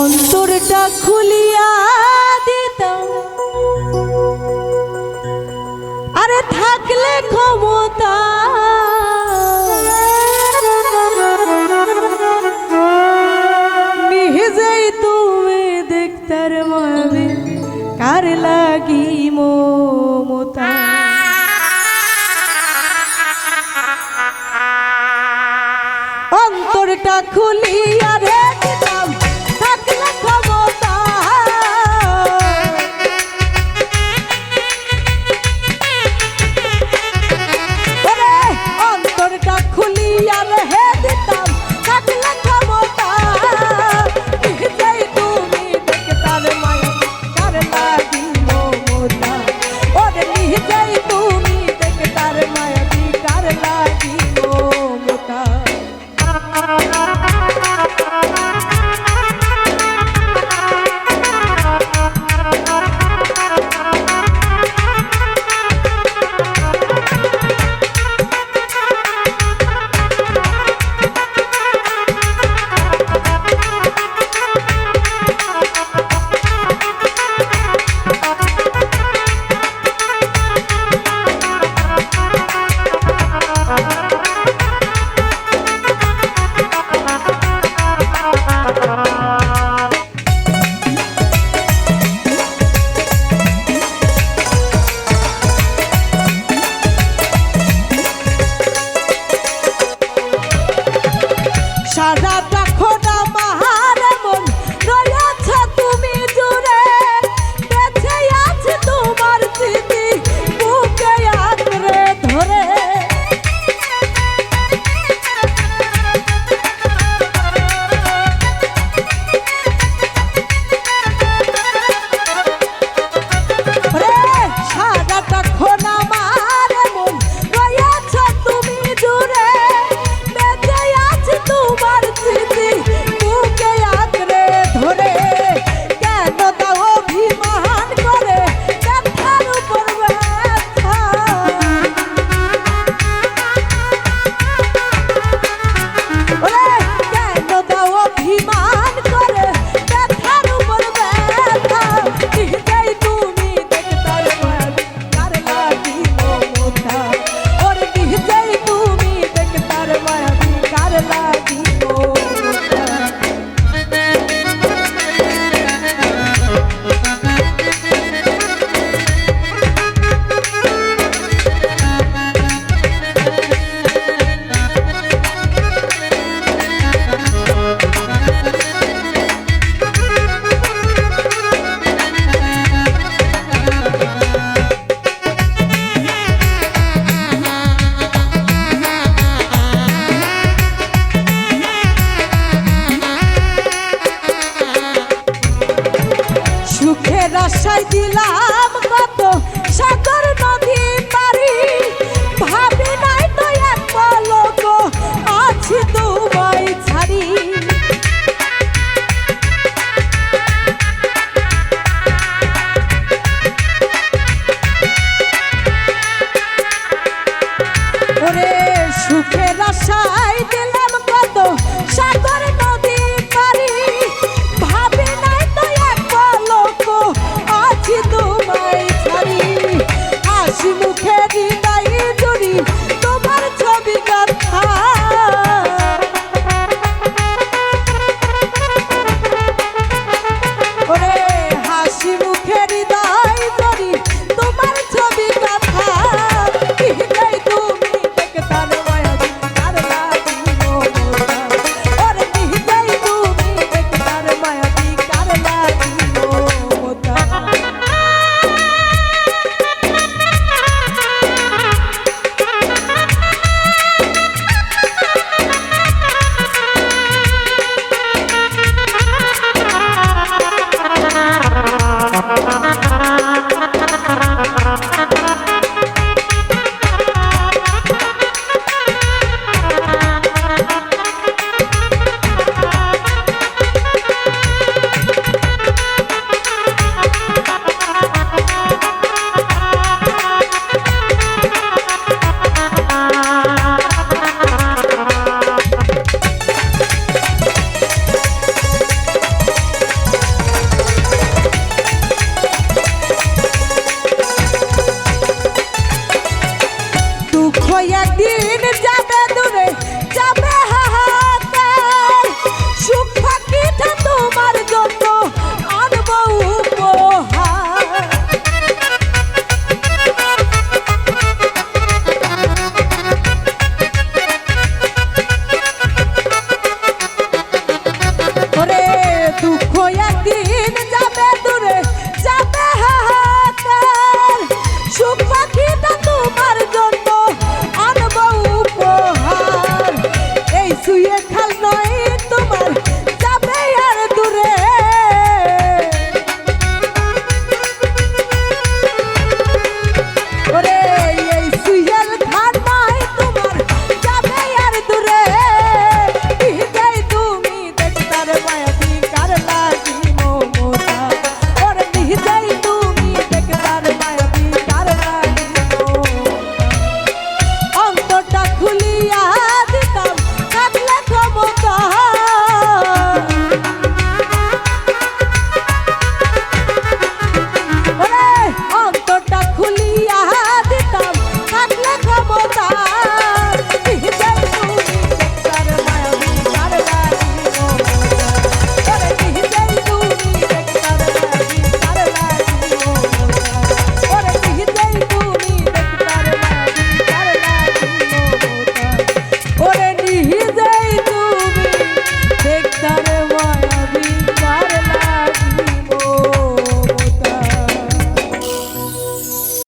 অন্তরটা খুলিয়া দিতাম। আরে থাকলে ক্ষমতা। তুমি দেখতার অন্তরটা খুলিয়া রে দিলাম কত সাগর নদী পারি ভাবি নাই তো এক লোক আছি দুবাই ছাড়ি। ওরে সুখের আশা হাসি মুখে দিন ওই একদিন